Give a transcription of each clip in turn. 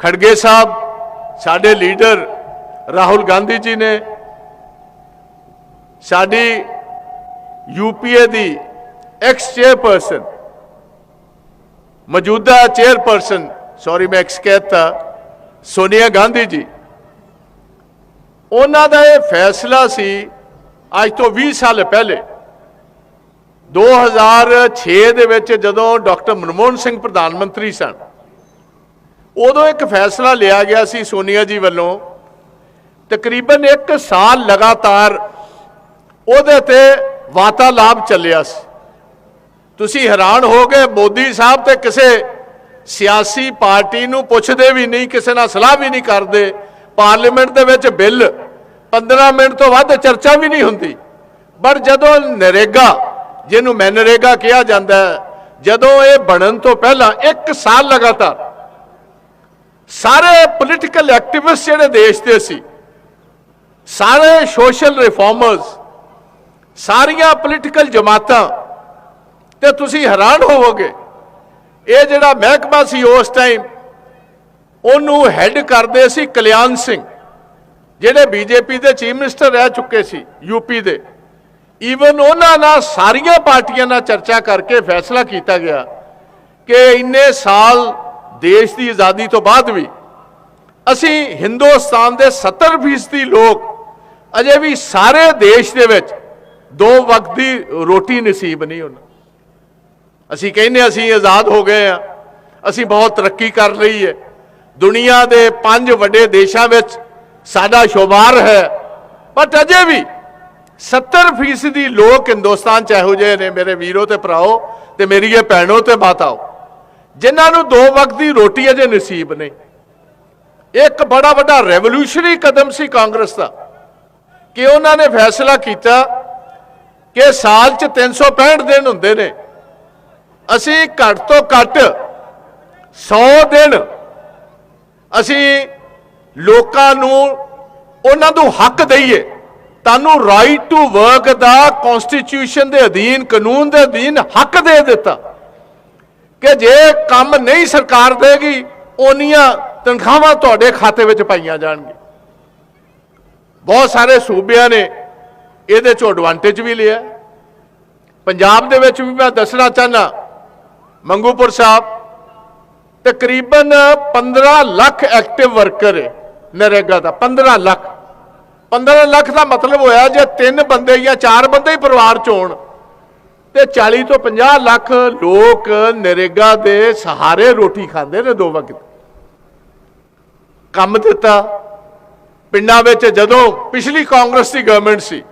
ਖੜਗੇ ਸਾਹਿਬ, ਸਾਡੇ ਲੀਡਰ ਰਾਹੁਲ ਗਾਂਧੀ ਜੀ ਨੇ ਸਾਡੀ ਯੂਪੀਏ ਦੀ ਐਕਸ ਚੇਅਰਪਰਸਨ ਮੌਜੂਦਾ ਚੇਅਰਪਰਸਨ, ਸੌਰੀ ਮੈਂ ਐਕਸ ਕਹਿਤਾ, ਸੋਨੀਆ ਗਾਂਧੀ ਜੀ, ਉਹਨਾਂ ਦਾ ਇਹ ਫੈਸਲਾ ਸੀ ਅੱਜ ਤੋਂ 20 ਸਾਲ ਪਹਿਲੇ 2006 ਦੇ ਵਿੱਚ ਜਦੋਂ ਡਾਕਟਰ ਮਨਮੋਹਨ ਸਿੰਘ ਪ੍ਰਧਾਨ ਮੰਤਰੀ ਸਨ। ਉਦੋਂ ਇੱਕ ਫੈਸਲਾ ਲਿਆ ਗਿਆ ਸੀ ਸੋਨੀਆ ਜੀ ਵੱਲੋਂ, ਤਕਰੀਬਨ 1 ਸਾਲ ਲਗਾਤਾਰ ਉਹਦੇ ਤੇ ਵਾਤਾਲਾਪ ਚੱਲਿਆ ਸੀ। ਤੁਸੀਂ ਹੈਰਾਨ ਹੋ ਗਏ ਮੋਦੀ ਸਾਹਿਬ ਤੇ ਕਿਸੇ ਸਿਆਸੀ ਪਾਰਟੀ ਨੂੰ ਪੁੱਛਦੇ ਵੀ ਨਹੀਂ, ਕਿਸੇ ਨਾਲ ਸਲਾਹ ਵੀ ਨਹੀਂ ਕਰਦੇ। ਪਾਰਲੀਮੈਂਟ ਦੇ ਵਿੱਚ ਬਿੱਲ 15 ਮਿੰਟ ਤੋਂ ਵੱਧ ਚਰਚਾ ਵੀ ਨਹੀਂ ਹੁੰਦੀ। ਪਰ ਜਦੋਂ ਨਰੇਗਾ, ਜਿਹਨੂੰ ਮੈਨਰੇਗਾ ਕਿਹਾ ਜਾਂਦਾ ਜਦੋਂ ਇਹ ਬਣਨ ਤੋਂ ਪਹਿਲਾਂ 1 ਸਾਲ ਲਗਾਤਾਰ ਸਾਰੇ ਪੋਲੀਟੀਕਲ ਐਕਟਿਵਿਸਟ ਜਿਹੜੇ ਦੇਸ਼ ਦੇ ਸੀ, ਸਾਰੇ ਸੋਸ਼ਲ ਰਿਫਾਰਮਰਸ ਸਾਰੀਆਂ ਪੋਲੀਟੀਕਲ ਜਮਾਤਾਂ, ਤੇ ਤੁਸੀਂ ਹੈਰਾਨ ਹੋਵੋਗੇ, ਇਹ ਜਿਹੜਾ ਮਹਿਕਮਾ ਸੀ ਉਸ ਟਾਈਮ ਉਹਨੂੰ ਹੈੱਡ ਕਰਦੇ ਸੀ ਕਲਿਆਣ ਸਿੰਘ, ਜਿਹੜੇ ਬੀਜੇਪੀ ਦੇ ਚੀਫ ਮਿਨਿਸਟਰ ਰਹਿ ਚੁੱਕੇ ਸੀ ਯੂਪੀ ਦੇ। ਈਵਨ ਉਹਨਾਂ ਨਾਲ ਸਾਰੀਆਂ ਪਾਰਟੀਆਂ ਨਾਲ ਚਰਚਾ ਕਰਕੇ ਫੈਸਲਾ ਕੀਤਾ ਗਿਆ ਕਿ ਇੰਨੇ ਸਾਲ ਦੇਸ਼ ਦੀ ਆਜ਼ਾਦੀ ਤੋਂ ਬਾਅਦ ਵੀ ਅਸੀਂ ਹਿੰਦੁਸਤਾਨ ਦੇ 70% ਲੋਕ ਅਜੇ ਵੀ ਸਾਰੇ ਦੇਸ਼ ਦੇ ਵਿੱਚ ਦੋ ਵਕਤ ਦੀ ਰੋਟੀ ਨਸੀਬ ਨਹੀਂ ਉਹਨਾਂ ਅਸੀਂ ਕਹਿੰਦੇ ਅਸੀਂ ਆਜ਼ਾਦ ਹੋ ਗਏ ਆ ਅਸੀਂ ਬਹੁਤ ਤਰੱਕੀ ਕਰ ਲਈ ਹੈ। ਦੁਨੀਆ ਦੇ ਪੰਜ ਵੱਡੇ ਦੇਸ਼ਾਂ ਵਿੱਚ ਸਾਡਾ ਸ਼ੁਮਾਰ ਹੈ। ਬਟ ਅਜੇ ਵੀ 70% ਲੋਕ ਹਿੰਦੁਸਤਾਨ ਚ ਇਹੋ ਜਿਹੇ ਨੇ ਮੇਰੇ ਵੀਰੋ ਤੇ ਭਰਾਓ ਤੇ ਮੇਰੀ ਇਹ ਭੈਣੋ ਤੇ ਮਾਤਾਓ। ਜਿਨ੍ਹਾਂ ਨੂੰ ਦੋ ਵਕਤ ਦੀ ਰੋਟੀ ਅਜੇ ਨਸੀਬ ਨਹੀਂ। ਇੱਕ ਬੜਾ ਵੱਡਾ ਰੈਵੋਲੂਸ਼ਨਰੀ ਕਦਮ ਸੀ ਕਾਂਗਰਸ ਦਾ ਕਿ ਉਹਨਾਂ ਨੇ ਫੈਸਲਾ ਕੀਤਾ ਕਿ ਸਾਲ ਚ 365 ਦਿਨ ਹੁੰਦੇ ਨੇ। ਅਸੀਂ ਘੱਟ ਤੋਂ ਘੱਟ 100 ਦਿਨ ਅਸੀਂ ਲੋਕਾਂ ਨੂੰ ਉਹਨਾਂ ਨੂੰ ਹੱਕ ਦਈਏ। ਤੁਹਾਨੂੰ ਰਾਈਟ ਟੂ ਵਰਕ ਦਾ ਕਨਸਟੀਟਿਊਸ਼ਨ ਦੇ ਅਧੀਨ, ਕਾਨੂੰਨ ਦੇ ਅਧੀਨ ਹੱਕ ਦੇ ਦਿੱਤਾ। ਕਿ ਜੇ ਕੰਮ ਨਹੀਂ ਸਰਕਾਰ ਦੇਗੀ ਉਹਨੀਆਂ ਤਨਖਾਹਾਂ ਤੁਹਾਡੇ ਖਾਤੇ ਵਿੱਚ ਪਾਈਆਂ ਜਾਣਗੀਆਂ। ਬਹੁਤ ਸਾਰੇ ਸੂਬਿਆਂ ਨੇ ਇਹਦੇ ਚੋਂ ਐਡਵਾਂਟੇਜ ਵੀ ਲਿਆ। ਪੰਜਾਬ ਦੇ ਵਿੱਚ ਵੀ ਮੈਂ ਦੱਸਣਾ ਚਾਹਨਾ ਮੰਗੂਪੁਰ ਸਾਹਿਬ, ਤਕਰੀਬਨ 15 ਲੱਖ ਐਕਟਿਵ ਵਰਕਰ ਹੈ ਨਰੇਗਾ ਦਾ 15 ਲੱਖ। 15 ਲੱਖ ਦਾ ਮਤਲਬ ਹੋਇਆ ਜੇ ਤਿੰਨ ਬੰਦੇ ਜਾਂ ਚਾਰ ਬੰਦੇ ਹੀ ਪਰਿਵਾਰ ਚ ਹੋਣ ਤੇ 40 ਤੋਂ 50 ਲੱਖ ਲੋਕ ਨਰੇਗਾ ਦੇ ਸਹਾਰੇ ਰੋਟੀ ਖਾਂਦੇ ਨੇ ਦੋ ਵਕਤ। ਕੰਮ ਦਿੱਤਾ। ਪਿੰਡਾਂ ਵਿੱਚ ਜਦੋਂ ਪਿਛਲੀ ਕਾਂਗਰਸ ਦੀ ਗਵਰਨਮੈਂਟ ਸੀ,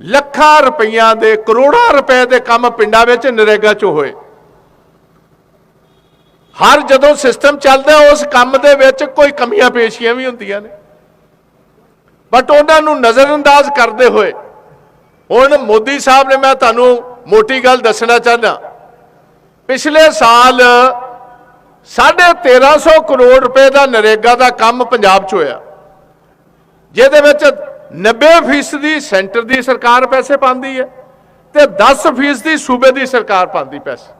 ਲੱਖਾਂ ਰੁਪਈਆਂ ਦੇ, ਕਰੋੜਾਂ ਰੁਪਏ ਦੇ ਕੰਮ ਪਿੰਡਾਂ ਵਿੱਚ ਨਰੇਗਾ 'ਚ ਹੋਏ। ਹਰ ਜਦੋਂ ਸਿਸਟਮ ਚੱਲਦਾ, ਉਸ ਕੰਮ ਦੇ ਵਿੱਚ ਕੋਈ ਕਮੀਆਂ ਪੇਸ਼ੀਆਂ ਵੀ ਹੁੰਦੀਆਂ ਨੇ। ਬਟ ਉਹਨਾਂ ਨੂੰ ਨਜ਼ਰਅੰਦਾਜ਼ ਕਰਦੇ ਹੋਏ ਹੁਣ ਮੋਦੀ ਸਾਹਿਬ ਨੇ ਮੈਂ ਤੁਹਾਨੂੰ ਮੋਟੀ ਗੱਲ ਦੱਸਣਾ ਚਾਹੁੰਦਾ। ਪਿਛਲੇ ਸਾਲ 1350 ਕਰੋੜ ਰੁਪਏ ਦਾ ਨਰੇਗਾ ਦਾ ਕੰਮ ਪੰਜਾਬ 'ਚ ਹੋਇਆ। ਜਿਹਦੇ ਵਿੱਚ 90% ਦੀ ਸੈਂਟਰ ਦੀ ਸਰਕਾਰ ਪੈਸੇ ਪਾਉਂਦੀ ਹੈ ਤੇ 10% ਦੀ ਸੂਬੇ ਦੀ ਸਰਕਾਰ ਪਾਉਂਦੀ ਪੈਸੇ।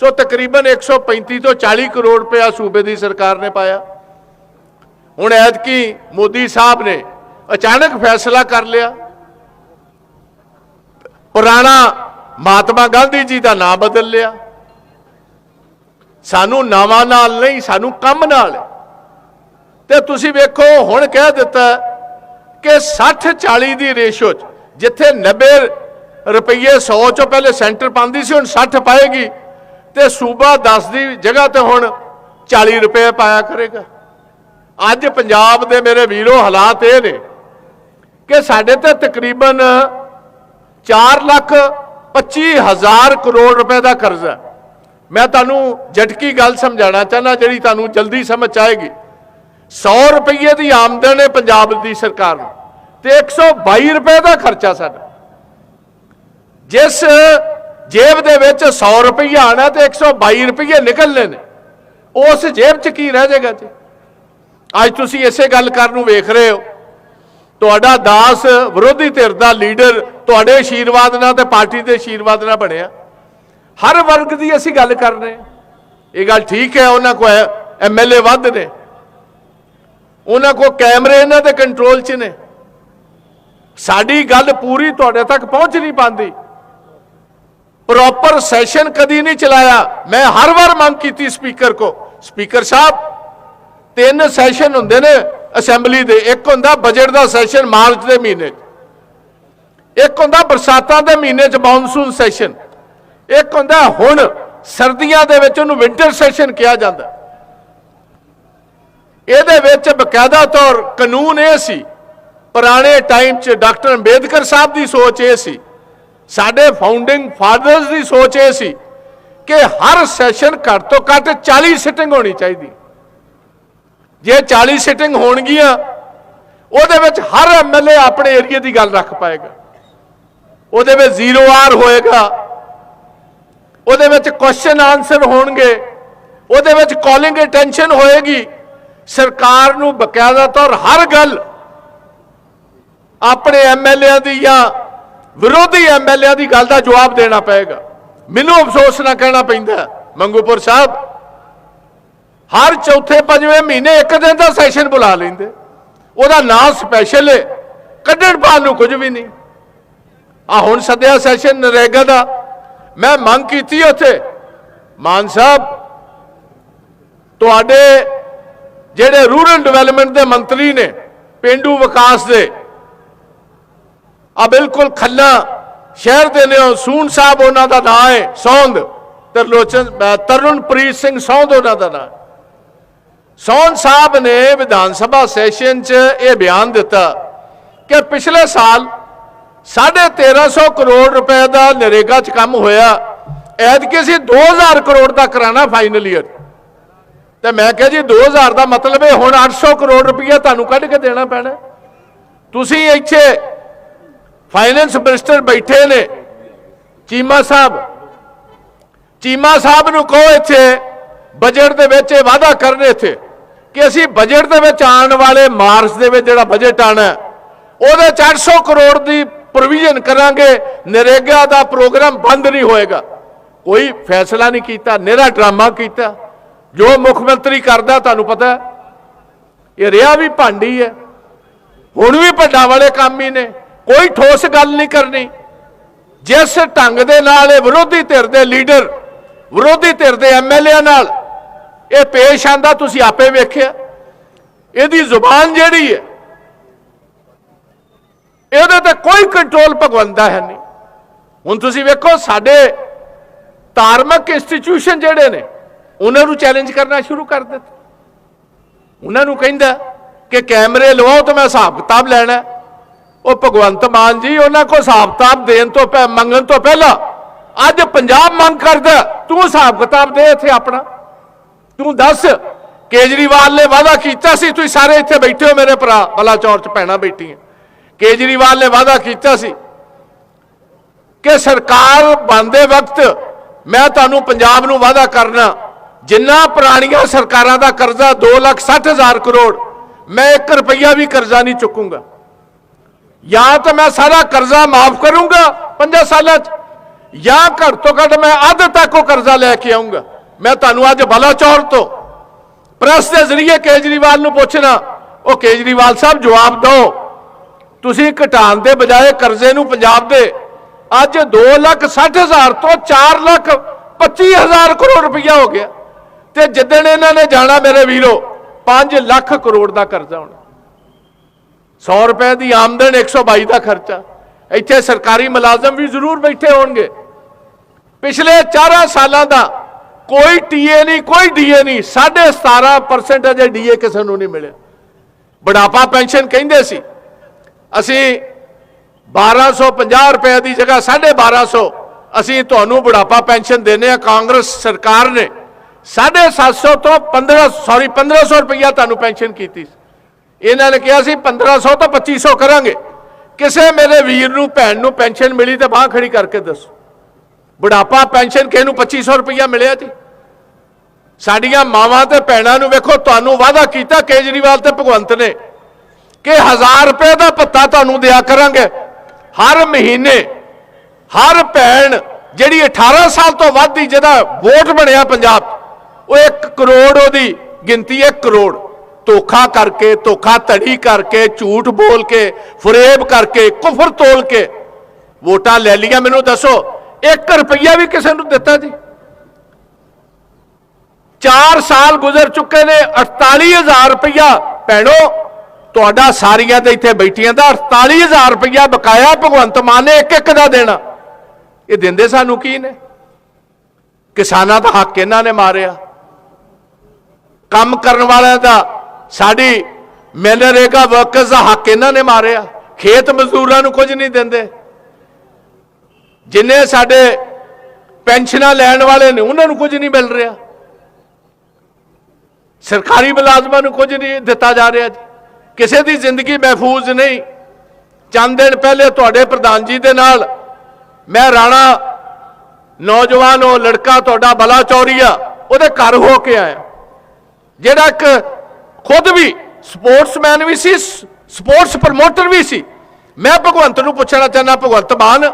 ਸੋ ਤਕਰੀਬਨ 135 ਤੋਂ 40 ਕਰੋੜ ਰੁਪਇਆ ਸੂਬੇ ਦੀ ਸਰਕਾਰ ਨੇ ਪਾਇਆ। ਹੁਣ ਐਤਕੀ ਮੋਦੀ ਸਾਹਿਬ ਨੇ ਅਚਾਨਕ ਫੈਸਲਾ ਕਰ ਲਿਆ। ਪੁਰਾਣਾ ਮਹਾਤਮਾ ਗਾਂਧੀ ਜੀ ਦਾ ਨਾਮ ਬਦਲ ਲਿਆ। ਸਾਨੂੰ ਨਾਵਾਂ ਨਾਲ ਨਹੀਂ, ਸਾਨੂੰ ਕੰਮ ਨਾਲ ਤੇ ਤੁਸੀਂ ਵੇਖੋ, ਹੁਣ ਕਹਿ ਦਿੱਤਾ ਕਿ 60 40 ਦੀ ਰੇਸ਼ੋ ਚ, ਜਿੱਥੇ 90 ਰੁਪਏ 100 ਚੋਂ ਪਹਿਲੇ ਸੈਂਟਰ ਪਾਉਂਦੀ ਸੀ, ਹੁਣ 60 ਪਾਏਗੀ। ਤੇ ਸੂਬਾ 10 ਦੀ ਜਗ੍ਹਾ ਤੇ ਹੁਣ 40 ਰੁਪਏ ਪਾਇਆ ਕਰੇਗਾ। ਅੱਜ ਪੰਜਾਬ ਦੇ ਮੇਰੇ ਵੀਰੋ, ਹਾਲਾਤ ਇਹ ਨੇ ਕਿ ਸਾਡੇ ਤੇ ਤਕਰੀਬਨ 4 ਲੱਖ 25 ਹਜ਼ਾਰ ਕਰੋੜ ਰੁਪਏ ਦਾ ਕਰਜ਼ਾ ਮੈਂ ਤੁਹਾਨੂੰ ਜਟਕੀ ਗੱਲ ਸਮਝਾਉਣਾ ਚਾਹਨਾ ਜਿਹੜੀ ਤੁਹਾਨੂੰ ਜਲਦੀ ਸਮਝ ਆਏਗੀ। 100 ਰੁਪਏ ਦੀ ਆਮਦਨ ਹੈ ਪੰਜਾਬ ਦੀ ਸਰਕਾਰ ਨੂੰ ਤੇ 122 ਰੁਪਏ ਦਾ ਖਰਚਾ ਸਾਡਾ। ਜਿਸ ਜੇਬ ਦੇ ਵਿੱਚ 100 ਰੁਪਏ ਆਣਾ ਤੇ 122 ਰੁਪਏ ਨਿਕਲਨੇ ਨੇ, ਉਸ ਜੇਬ 'ਚ ਕੀ ਰਹਿ ਜਾਏਗਾ ਜੀ? ਅੱਜ ਤੁਸੀਂ ਇਸੇ ਗੱਲ ਕਰਨ ਨੂੰ ਵੇਖ ਰਹੇ ਹੋ। ਤੁਹਾਡਾ ਦਾਸ ਵਿਰੋਧੀ ਧਿਰ ਦਾ ਲੀਡਰ ਤੁਹਾਡੇ ਆਸ਼ੀਰਵਾਦ ਨਾਲ ਤੇ ਪਾਰਟੀ ਦੇ ਆਸ਼ੀਰਵਾਦ ਨਾਲ ਬਣਿਆ। ਹਰ ਵਰਗ ਦੀ ਅਸੀਂ ਗੱਲ ਕਰ ਰਹੇ ਹਾਂ ਇਹ ਗੱਲ ਠੀਕ ਹੈ, ਉਹਨਾਂ ਕੋਲ ਐਮਐਲਏ ਵੱਧ ਨੇ। ਉਹਨਾਂ ਕੋ ਕੈਮਰੇ ਇਹਨਾਂ ਦੇ ਕੰਟਰੋਲ 'ਚ ਨੇ। ਸਾਡੀ ਗੱਲ ਪੂਰੀ ਤੁਹਾਡੇ ਤੱਕ ਪਹੁੰਚ ਨਹੀਂ ਪਾਉਂਦੀ। ਪ੍ਰੋਪਰ ਸੈਸ਼ਨ ਕਦੀ ਨਹੀਂ ਚਲਾਇਆ। ਮੈਂ ਹਰ ਵਾਰ ਮੰਗ ਕੀਤੀ ਸਪੀਕਰ ਕੋ। ਸਪੀਕਰ ਸਾਹਿਬ, ਤਿੰਨ ਸੈਸ਼ਨ ਹੁੰਦੇ ਨੇ। ਅਸੈਂਬਲੀ ਦੇ, ਇੱਕ ਹੁੰਦਾ ਬਜਟ ਦਾ ਸੈਸ਼ਨ ਮਾਰਚ ਦੇ ਮਹੀਨੇ 'ਚ। ਇੱਕ ਹੁੰਦਾ ਬਰਸਾਤਾਂ ਦੇ ਮਹੀਨੇ 'ਚ ਮੌਨਸੂਨ ਸੈਸ਼ਨ ਇੱਕ ਹੁੰਦਾ ਹੁਣ ਸਰਦੀਆਂ ਦੇ ਵਿੱਚ ਉਹਨੂੰ ਵਿੰਟਰ ਸੈਸ਼ਨ ਕਿਹਾ ਜਾਂਦਾ। ਇਹਦੇ ਵਿੱਚ ਬਕਾਇਦਾ ਤੌਰ ਕਾਨੂੰਨ ਇਹ ਸੀ, ਪੁਰਾਣੇ ਟਾਈਮ 'ਚ ਡਾਕਟਰ ਅੰਬੇਦਕਰ ਸਾਹਿਬ ਦੀ ਸੋਚ ਇਹ ਸੀ, ਸਾਡੇ ਫਾਊਂਡਿੰਗ ਫਾਦਰਸ ਦੀ ਸੋਚ ਇਹ ਸੀ ਕਿ ਹਰ ਸੈਸ਼ਨ ਘੱਟ ਤੋਂ ਘੱਟ 40 ਸਿਟਿੰਗ ਹੋਣੀ ਚਾਹੀਦੀ। ਜੇ 40 ਸਿਟਿੰਗ ਹੋਣਗੀਆਂ, ਉਹਦੇ ਵਿੱਚ ਹਰ ਐਮਐਲਏ ਆਪਣੇ ਏਰੀਆ ਦੀ ਗੱਲ ਰੱਖ ਪਾਏਗਾ। ਉਹਦੇ ਵਿੱਚ ਜ਼ੀਰੋ ਆਰ ਹੋਏਗਾ। ਉਹਦੇ ਵਿੱਚ ਕੁਐਸਚਨ ਆਨਸਰ ਹੋਣਗੇ। ਉਹਦੇ ਵਿੱਚ ਕਾਲਿੰਗ ਅਟੈਂਸ਼ਨ ਹੋਏਗੀ। ਸਰਕਾਰ ਨੂੰ ਬਕਾਇਦਾ ਤੌਰ ਹਰ ਗੱਲ ਆਪਣੇ ਐਮਐਲਏ ਦੀ ਜਾਂ ਵਿਰੋਧੀ ਐਮਐਲਏ ਦੀ ਗੱਲ ਦਾ ਜਵਾਬ ਦੇਣਾ ਪਏਗਾ। ਮੈਨੂੰ ਅਫਸੋਸ ਨਾ ਕਹਿਣਾ ਪੈਂਦਾ ਮੰਗੂਪੁਰ ਸਾਹਿਬ ਹਰ ਚੌਥੇ ਪੰਜਵੇਂ ਮਹੀਨੇ ਇੱਕ ਦਿਨ ਦਾ ਸੈਸ਼ਨ ਬੁਲਾ ਲੈਂਦੇ। ਉਹਦਾ ਨਾਂ ਸਪੈਸ਼ਲ ਹੈ ਕੱਢਣ ਪਾਣ ਨੂੰ ਕੁਝ ਵੀ ਨਹੀਂ। ਆ ਹੁਣ ਸੱਦਿਆ ਸੈਸ਼ਨ ਨਰੇਗਾ ਦਾ। ਮੈਂ ਮੰਗ ਕੀਤੀ ਉੱਥੇ ਮਾਨ ਸਾਹਿਬ ਤੁਹਾਡੇ ਜਿਹੜੇ ਰੂਰਲ ਡਿਵੈਲਪਮੈਂਟ ਦੇ ਮੰਤਰੀ ਨੇ ਪਿੰਡੂ ਵਿਕਾਸ ਦੇ ਆ ਬਿਲਕੁਲ ਖੱਲਾ ਸ਼ਹਿਰ ਦੇ ਨੇ ਸੂਨ ਸਾਹਿਬ ਉਹਨਾਂ ਦਾ ਨਾਂ ਹੈ ਸੌਂਦ ਤਰਲੋਚਨ ਅ, ਤਰੁਣਪ੍ਰੀਤ ਸਿੰਘ ਸੌਂਦ ਉਹਨਾਂ ਦਾ ਨਾਂ ਸੌਂਦ ਸਾਹਿਬ ਨੇ ਵਿਧਾਨ ਸਭਾ ਸੈਸ਼ਨ 'ਚ ਇਹ ਬਿਆਨ ਦਿੱਤਾ ਕਿ ਪਿਛਲੇ ਸਾਲ 1350 ਕਰੋੜ ਰੁਪਏ ਦਾ ਨਰੇਗਾ 'ਚ ਕੰਮ ਹੋਇਆ। ਐਤਕੀ ਅਸੀਂ 2000 ਕਰੋੜ ਦਾ ਕਰਾਣਾ ਫਾਈਨਲ ਈਅਰ ਤੇ ਮੈਂ ਕਿਹਾ ਜੀ 2000 ਦਾ ਮਤਲਬ ਹੈ ਹੁਣ 800 ਕਰੋੜ ਰੁਪਈਆ ਤੁਹਾਨੂੰ ਕੱਢ ਕੇ ਦੇਣਾ ਪੈਣਾ। ਤੁਸੀਂ ਇੱਥੇ ਫਾਈਨੈਂਸ ਮਿਨਿਸਟਰ ਬੈਠੇ ਨੇ, ਚੀਮਾ ਸਾਹਿਬ। ਚੀਮਾ ਸਾਹਿਬ ਨੂੰ ਕਹੋ ਇੱਥੇ ਬਜਟ ਦੇ ਵਿੱਚ ਇਹ ਵਾਅਦਾ ਕਰਨ ਇੱਥੇ। ਕਿ ਅਸੀਂ ਬਜਟ ਦੇ ਵਿੱਚ ਆਉਣ ਵਾਲੇ ਮਾਰਚ ਦੇ ਵਿੱਚ ਜਿਹੜਾ ਬਜਟ ਆਣਾ ਹੈ, ਉਹਦੇ 400 ਕਰੋੜ ਦੀ ਪ੍ਰੋਵੀਜ਼ਨ ਕਰਾਂਗੇ ਨਰੇਗਾ ਦਾ ਪ੍ਰੋਗਰਾਮ ਬੰਦ ਨਹੀਂ ਹੋਏਗਾ। ਕੋਈ ਫੈਸਲਾ ਨਹੀਂ ਕੀਤਾ ਨਿਹਰਾ ਡਰਾਮਾ ਕੀਤਾ। ਜੋ ਮੁੱਖ ਮੰਤਰੀ ਕਰਦਾ ਤੁਹਾਨੂੰ ਪਤਾ ਇਹ ਰਿਹਾ ਵੀ ਭਾਂਡੀ ਹੈ। ਹੁਣ ਵੀ ਭੱਡਾ ਵਾਲੇ ਕੰਮ ਹੀ ਨੇ ਕੋਈ ਠੋਸ ਗੱਲ ਨਹੀਂ ਕਰਨੀ। ਜਿਸ ਢੰਗ ਦੇ ਨਾਲ ਇਹ ਵਿਰੋਧੀ ਧਿਰ ਦੇ ਲੀਡਰ ਵਿਰੋਧੀ ਧਿਰ ਦੇ ਐਮਐਲਏ ਨਾਲ ਇਹ ਪੇਸ਼ ਆਂਦਾ, ਤੁਸੀਂ ਆਪੇ ਵੇਖਿਆ। ਇਹਦੀ ਜ਼ੁਬਾਨ ਜਿਹੜੀ ਹੈ, ਇਹਦੇ ਤੇ ਕੋਈ ਕੰਟਰੋਲ ਭਗਵੰਤ ਦਾ ਹੈ ਨਹੀਂ। ਹੁਣ ਤੁਸੀਂ ਵੇਖੋ, ਸਾਡੇ ਧਾਰਮਿਕ ਇੰਸਟੀਚਿਊਸ਼ਨ ਜਿਹੜੇ ਨੇ, ਉਹਨਾਂ ਨੂੰ ਚੈਲੰਜ ਕਰਨਾ ਸ਼ੁਰੂ ਕਰ ਦਿੱਤਾ। ਉਹਨਾਂ ਨੂੰ ਕਹਿੰਦਾ ਕਿ ਕੈਮਰੇ ਲਵਾਓ ਤਾਂ ਮੈਂ ਹਿਸਾਬ ਕਿਤਾਬ ਲੈਣਾ। ਉਹ ਭਗਵੰਤ ਮਾਨ ਜੀ, ਉਹਨਾਂ ਕੋ ਹਿਸਾਬ ਕਿਤਾਬ ਦੇਣ ਤੋਂ ਪਹਿ ਮੰਗਣ ਤੋਂ ਪਹਿਲਾਂ ਅੱਜ ਪੰਜਾਬ ਮੰਗ ਕਰਦਾ, ਤੂੰ ਹਿਸਾਬ ਕਿਤਾਬ ਦੇ ਇੱਥੇ ਆਪਣਾ। ਤੂੰ ਦੱਸ ਕੇਜਰੀਵਾਲ ਨੇ ਵਾਅਦਾ ਕੀਤਾ ਸੀ ਤੁਸੀਂ ਸਾਰੇ ਇੱਥੇ ਬੈਠੇ ਹੋ ਮੇਰੇ ਭਰਾ ਬਲਾਚੌਰ ਚ ਪੈਣਾ ਬੈਠੀਆਂ। ਕੇਜਰੀਵਾਲ ਨੇ ਵਾਅਦਾ ਕੀਤਾ ਸੀ ਕਿ ਸਰਕਾਰ ਬਣਦੇ ਵਕਤ ਮੈਂ ਤੁਹਾਨੂੰ ਪੰਜਾਬ ਨੂੰ ਵਾਅਦਾ ਕਰਨਾ ਜਿੰਨਾ ਪੁਰਾਣੀਆਂ ਸਰਕਾਰਾਂ ਦਾ ਕਰਜ਼ਾ 2,60,000 ਕਰੋੜ ਮੈਂ 1 ਰੁਪਈਆ ਵੀ ਕਰਜ਼ਾ ਨਹੀਂ ਚੁੱਕੂੰਗਾ। ਜਾਂ ਤਾਂ ਮੈਂ ਸਾਰਾ ਕਰਜ਼ਾ ਮਾਫ ਕਰੂੰਗਾ 5 ਸਾਲਾਂ 'ਚ ਜਾਂ ਘੱਟ ਤੋਂ ਘੱਟ ਮੈਂ ਅੱਧ ਤੱਕ ਉਹ ਕਰਜ਼ਾ ਲੈ ਕੇ ਆਉਂਗਾ ਮੈਂ ਤੁਹਾਨੂੰ ਅੱਜ ਬਲਾਚੌਰ ਤੋਂ ਪ੍ਰੈਸ ਦੇ ਜ਼ਰੀਏ ਕੇਜਰੀਵਾਲ ਨੂੰ ਪੁੱਛਣਾ, ਉਹ ਕੇਜਰੀਵਾਲ ਸਾਹਿਬ ਜਵਾਬ ਦਿਓ। ਤੁਸੀਂ ਘਟਾਉਣ ਦੇ ਬਜਾਏ ਕਰਜ਼ੇ ਨੂੰ ਪੰਜਾਬ ਦੇ ਅੱਜ 2 ਲੱਖ 60 ਹਜ਼ਾਰ ਤੋਂ 4 ਲੱਖ 25 ਹਜ਼ਾਰ ਕਰੋੜ ਰੁਪਈਆ ਹੋ ਗਿਆ। ਤੇ ਜਿੱਦਣ ਇਹਨਾਂ ਨੇ ਜਾਣਾ ਮੇਰੇ ਵੀਰੋ 5 ਲੱਖ ਕਰੋੜ ਦਾ ਕਰਜ਼ਾ ਹੋਣਾ। 100 ਰੁਪਏ ਦੀ ਆਮਦਨ 122 ਦਾ ਖਰਚਾ। ਇੱਥੇ ਸਰਕਾਰੀ ਮੁਲਾਜ਼ਮ ਵੀ ਜ਼ਰੂਰ ਬੈਠੇ ਹੋਣਗੇ। ਪਿਛਲੇ 4 ਸਾਲਾਂ ਦਾ ਕੋਈ ਟੀਏ ਨਹੀਂ, ਕੋਈ ਡੀਏ ਨਹੀਂ 17.5% ਅਜੇ ਡੀਏ ਕਿਸੇ ਨੂੰ ਨਹੀਂ ਮਿਲਿਆ। ਬੁਢਾਪਾ ਪੈਨਸ਼ਨ ਕਹਿੰਦੇ ਸੀ, ਅਸੀਂ 1250 ਰੁਪਏ ਦੀ ਜਗ੍ਹਾ 1250 ਅਸੀਂ ਤੁਹਾਨੂੰ ਬੁਢਾਪਾ ਪੈਨਸ਼ਨ ਦਿੰਨੇ ਆ ਕਾਂਗਰਸ ਸਰਕਾਰ ਨੇ 750 ਤੋਂ 15 ਸੌਰੀ 1500 ਰੁਪਈਆ ਤੁਹਾਨੂੰ ਪੈਨਸ਼ਨ ਕੀਤੀ ਸੀ। ਇਹਨਾਂ ਨੇ ਕਿਹਾ ਸੀ 1500 ਤੋਂ 2500 ਕਰਾਂਗੇ। ਕਿਸੇ ਮੇਰੇ ਵੀਰ ਨੂੰ, ਭੈਣ ਨੂੰ ਪੈਨਸ਼ਨ ਮਿਲੀ ਤੇ ਬਾਹ ਖੜੀ ਕਰਕੇ ਦੱਸੋ। ਬੁਢਾਪਾ ਪੈਨਸ਼ਨ ਕਿਸੇ ਨੂੰ 2500 ਰੁਪਈਆ ਮਿਲਿਆ ਜੀ। ਸਾਡੀਆਂ ਮਾਵਾਂ ਤੇ ਭੈਣਾਂ ਨੂੰ ਵੇਖੋ, ਤੁਹਾਨੂੰ ਵਾਅਦਾ ਕੀਤਾ ਕੇਜਰੀਵਾਲ ਤੇ ਭਗਵੰਤ ਨੇ ਕਿ 1000 ਰੁਪਏ ਦਾ ਪੱਤਾ ਤੁਹਾਨੂੰ ਦਿਆ ਕਰਾਂਗੇ। ਹਰ ਮਹੀਨੇ ਹਰ ਭੈਣ ਜਿਹੜੀ 18 ਸਾਲ ਤੋਂ ਵੱਧ ਦੀ ਜਿਹਦਾ ਵੋਟ ਬਣਿਆ ਪੰਜਾਬ, ਉਹ 1 ਕਰੋੜ ਉਹਦੀ ਗਿਣਤੀ 1 ਕਰੋੜ। ਧੋਖਾ ਕਰਕੇ, ਧੋਖਾ ਧੜੀ ਕਰਕੇ, ਝੂਠ ਬੋਲ ਕੇ, ਫਰੇਬ ਕਰਕੇ, ਕੁਫਰ ਤੋਲ ਕੇ ਵੋਟਾਂ ਲੈ ਲਈਆਂ। ਮੈਨੂੰ ਦੱਸੋ 1 ਰੁਪਈਆ ਵੀ ਕਿਸੇ ਨੂੰ ਦਿੱਤਾ ਜੀ। 4 ਸਾਲ ਗੁਜ਼ਰ ਚੁੱਕੇ ਨੇ 48000 ਰੁਪਈਆ। ਭੈਣੋ, ਤੁਹਾਡਾ ਸਾਰੀਆਂ ਦੇ ਇੱਥੇ ਬੈਠੀਆਂ ਦਾ 48000 ਰੁਪਈਆ ਬਕਾਇਆ ਭਗਵੰਤ ਮਾਨ ਨੇ ਇੱਕ ਇੱਕ ਦਾ ਦੇਣਾ। ਇਹ ਦਿੰਦੇ ਸਾਨੂੰ ਕੀ ਨੇ? ਕਿਸਾਨਾਂ ਦਾ ਹੱਕ ਇਹਨਾਂ ਨੇ ਮਾਰਿਆ। ਕੰਮ ਕਰਨ ਵਾਲਿਆਂ ਦਾ, ਸਾਡੀ ਮੈਨਰੇਗਾ ਵਰਕਰਸ ਦਾ ਹੱਕ ਇਹਨਾਂ ਨੇ ਮਾਰਿਆ। ਖੇਤ ਮਜ਼ਦੂਰਾਂ ਨੂੰ ਕੁਝ ਨਹੀਂ ਦਿੰਦੇ। ਜਿੰਨੇ ਸਾਡੇ ਪੈਨਸ਼ਨਾਂ ਲੈਣ ਵਾਲੇ ਨੇ, ਉਹਨਾਂ ਨੂੰ ਕੁਝ ਨਹੀਂ ਮਿਲ ਰਿਹਾ। ਸਰਕਾਰੀ ਮੁਲਾਜ਼ਮਾਂ ਨੂੰ ਕੁਝ ਨਹੀਂ ਦਿੱਤਾ ਜਾ ਰਿਹਾ ਜੀ। ਕਿਸੇ ਦੀ ਜ਼ਿੰਦਗੀ ਮਹਿਫੂਜ਼ ਨਹੀਂ। ਚੰਦ ਦਿਨ ਪਹਿਲੇ ਤੁਹਾਡੇ ਪ੍ਰਧਾਨ ਜੀ ਦੇ ਨਾਲ ਮੈਂ ਰਾਣਾ ਨੌਜਵਾਨ, ਉਹ ਲੜਕਾ ਤੁਹਾਡਾ ਬਲਾ ਚੌਰੀਆ ਉਹਦੇ ਘਰ ਹੋ ਕੇ ਆਇਆ। ਜਿਹੜਾ ਇੱਕ ਖੁਦ ਵੀ ਸਪੋਰਟਸਮੈਨ ਵੀ ਸੀ, ਸਪੋਰਟਸ ਪ੍ਰਮੋਟਰ ਵੀ ਸੀ। ਮੈਂ ਭਗਵੰਤ ਨੂੰ ਪੁੱਛਣਾ ਚਾਹੁੰਦਾ, ਭਗਵੰਤ ਮਾਨ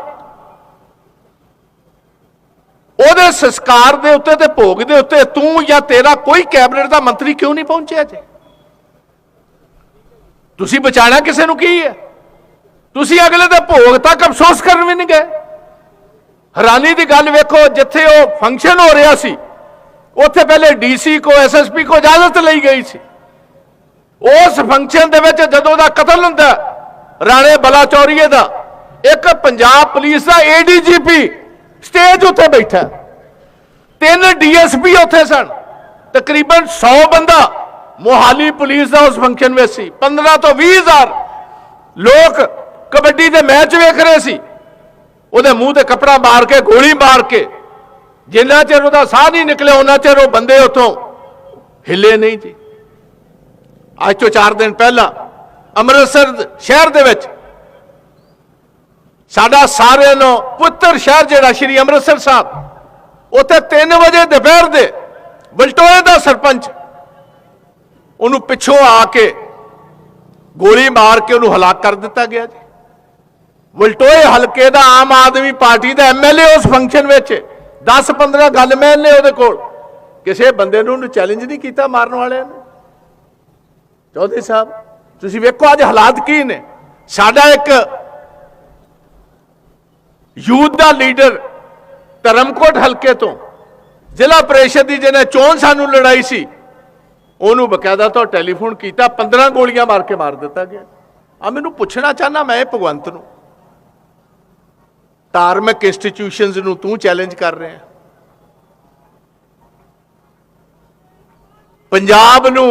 ਉਹਦੇ ਸੰਸਕਾਰ ਦੇ ਉੱਤੇ ਤੇ ਭੋਗ ਦੇ ਉੱਤੇ ਤੂੰ ਜਾਂ ਤੇਰਾ ਕੋਈ ਕੈਬਨਿਟ ਦਾ ਮੰਤਰੀ ਕਿਉਂ ਨਹੀਂ ਪਹੁੰਚਿਆ ਜੇ? ਤੁਸੀਂ ਬਚਾਣਾ ਕਿਸੇ ਨੂੰ ਕੀ ਹੈ? ਤੁਸੀਂ ਅਗਲੇ ਦੇ ਭੋਗ ਤੱਕ ਅਫਸੋਸ ਕਰਨ ਵੀ ਨਹੀਂ ਗਏ। ਹੈਰਾਨੀ ਦੀ ਗੱਲ ਵੇਖੋ, ਜਿੱਥੇ ਉਹ ਫੰਕਸ਼ਨ ਹੋ ਰਿਹਾ ਸੀ, ਉੱਥੇ ਪਹਿਲੇ ਡੀਸੀ ਕੋ ਐਸਐਸਪੀ ਕੋ ਇਜਾਜ਼ਤ ਲਈ ਗਈ ਸੀ। ਉਸ ਫੰਕਸ਼ਨ ਦੇ ਵਿੱਚ ਜਦੋਂ ਦਾ ਕਤਲ ਹੁੰਦਾ, ਰਾਣੇ ਬਲਾਚੌਰੀਏ ਦਾ, ਇੱਕ ਪੰਜਾਬ ਪੁਲਿਸ ਦਾ ਏਡੀਜੀਪੀ ਸਟੇਜ ਉੱਤੇ ਬੈਠਾ। ਤਿੰਨ ਡੀਐਸਪੀ ਉੱਥੇ ਸਨ। ਤਕਰੀਬਨ 100 ਬੰਦਾ ਮੋਹਾਲੀ ਪੁਲਿਸ ਦਾ ਉਸ ਫੰਕਸ਼ਨ ਵਿੱਚ ਸੀ। 15 ਤੋਂ 20 ਹਜ਼ਾਰ ਲੋਕ ਕਬੱਡੀ ਦੇ ਮੈਚ ਵੇਖ ਰਹੇ ਸੀ। ਉਹਦੇ ਮੂੰਹ ਤੇ ਕਪੜਾ ਮਾਰ ਕੇ, ਗੋਲੀ ਮਾਰ ਕੇ, ਜਿੰਨਾ ਚਿਰ ਉਹਦਾ ਸਾਹ ਨਹੀਂ ਨਿਕਲਿਆ, ਉਹਨਾਂ ਚਿਰ ਉਹ ਬੰਦੇ ਉੱਥੋਂ ਹਿੱਲੇ ਨਹੀਂ ਜੀ। ਅੱਜ ਤੋਂ 4 ਦਿਨ ਪਹਿਲਾਂ ਅੰਮ੍ਰਿਤਸਰ ਸ਼ਹਿਰ ਦੇ ਵਿੱਚ ਸਾਡਾ ਸਾਰਿਆਂ ਨੂੰ ਪੁੱਤਰ ਸ਼ਹਿਰ ਜਿਹੜਾ ਸ਼੍ਰੀ ਅੰਮ੍ਰਿਤਸਰ ਸਾਹਿਬ, ਉੱਥੇ 3 ਵਜੇ ਦੁਪਹਿਰ ਦੇ ਬਲਟੋਏ ਦਾ ਸਰਪੰਚ, ਉਹਨੂੰ ਪਿੱਛੋਂ ਆ ਕੇ ਗੋਲੀ ਮਾਰ ਕੇ ਉਹਨੂੰ ਹਲਾਕ ਕਰ ਦਿੱਤਾ ਗਿਆ ਜੀ। ਵਲਟੋਏ ਹਲਕੇ ਦਾ ਆਮ ਆਦਮੀ ਪਾਰਟੀ ਦਾ ਐਮਐਲਏ ਉਸ ਫੰਕਸ਼ਨ ਵਿੱਚ 10-15 ਗੱਲਮੈਨ ਨੇ ਉਹਦੇ ਕੋਲ। ਕਿਸੇ ਬੰਦੇ ਨੂੰ ਉਹਨੂੰ ਚੈਲੰਜ ਨਹੀਂ ਕੀਤਾ ਮਾਰਨ ਵਾਲਿਆਂ ਨੇ। ਚੌਧਰੀ ਸਾਹਿਬ, ਤੁਸੀਂ ਵੇਖੋ ਅੱਜ ਹਾਲਾਤ ਕੀ ਨੇ। ਸਾਡਾ ਇੱਕ ਯੂਥ ਦਾ ਲੀਡਰ ਧਰਮਕੋਟ ਹਲਕੇ ਤੋਂ, ਜ਼ਿਲ੍ਹਾ ਪ੍ਰੀਸ਼ਦ ਦੀ ਜਿਹਨੇ ਚੋਣ ਸਾਨੂੰ ਲੜਾਈ ਸੀ, ਉਹਨੂੰ ਬਕਾਇਦਾ ਤੋਂ ਟੈਲੀਫੋਨ ਕੀਤਾ 15 ਗੋਲੀਆਂ ਮਾਰ ਕੇ ਮਾਰ ਦਿੱਤਾ ਗਿਆ। ਆ ਮੈਨੂੰ ਪੁੱਛਣਾ ਚਾਹਨਾ ਮੈਂ ਭਗਵੰਤ ਨੂੰ, ਧਾਰਮਿਕ ਇੰਸਟੀਟਿਊਸ਼ਨਸ ਨੂੰ ਤੂੰ ਚੈਲੰਜ ਕਰ ਰਿਹਾ ਪੰਜਾਬ ਨੂੰ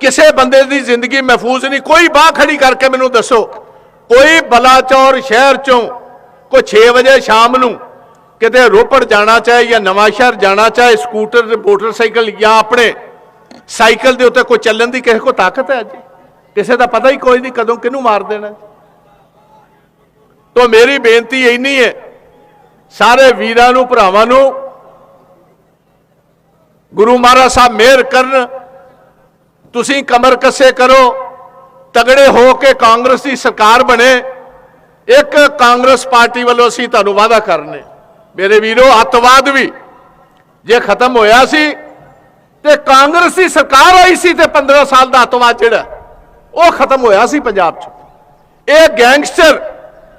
ਕਿਸੇ ਬੰਦੇ ਦੀ ਜ਼ਿੰਦਗੀ ਮਹਿਫੂਜ਼ ਨਹੀਂ, ਕੋਈ ਬਾਹ ਖੜੀ ਕਰਕੇ ਮੈਨੂੰ ਦੱਸੋ, ਕੋਈ ਬਲਾਚੌਰ ਸ਼ਹਿਰ ਚੋਂ ਕੋਈ 6 ਵਜੇ ਸ਼ਾਮ ਨੂੰ ਕਿਤੇ ਰੋਪੜ ਜਾਣਾ ਚਾਹੇ ਜਾਂ ਨਵਾਂ ਸ਼ਹਿਰ ਜਾਣਾ ਚਾਹੇ, ਸਕੂਟਰ, ਮੋਟਰਸਾਈਕਲ ਜਾਂ ਆਪਣੇ ਸਾਈਕਲ ਦੇ ਉੱਤੇ ਕੋਈ ਚੱਲਣ ਦੀ ਕਿਸੇ ਕੋ ਤਾਕਤ ਹੈ ਜੀ? ਕਿਸੇ ਦਾ ਪਤਾ ਹੀ ਕੋਈ ਨਹੀਂ ਕਦੋਂ ਕਿਹਨੂੰ ਮਾਰ ਦੇਣਾ ਤੋ ਮੇਰੀ ਬੇਨਤੀ ਇੰਨੀ ਹੈ, ਸਾਰੇ ਵੀਰਾਂ ਨੂੰ, ਭਰਾਵਾਂ ਨੂੰ, ਗੁਰੂ ਮਹਾਰਾਜ ਸਾਹਿਬ ਮਿਹਰ ਕਰਨ, ਤੁਸੀਂ ਕਮਰ ਕੱਸੇ ਕਰੋ, ਤਗੜੇ ਹੋ ਕੇ ਕਾਂਗਰਸ ਦੀ ਸਰਕਾਰ ਬਣੇ ਇੱਕ ਕਾਂਗਰਸ ਪਾਰਟੀ ਵੱਲੋਂ ਅਸੀਂ ਤੁਹਾਨੂੰ ਵਾਅਦਾ ਕਰਨੇ। ਮੇਰੇ ਵੀਰੋ, ਅੱਤਵਾਦ ਵੀ ਜੇ ਖਤਮ ਹੋਇਆ ਸੀ ਤੇ ਕਾਂਗਰਸ ਦੀ ਸਰਕਾਰ ਆਈ ਸੀ ਤੇ 15 ਸਾਲ ਦਾ ਅੱਤਵਾਦ ਜਿਹੜਾ, ਉਹ ਖਤਮ ਹੋਇਆ ਸੀ ਪੰਜਾਬ 'ਚ। ਇਹ ਗੈਂਗਸਟਰ,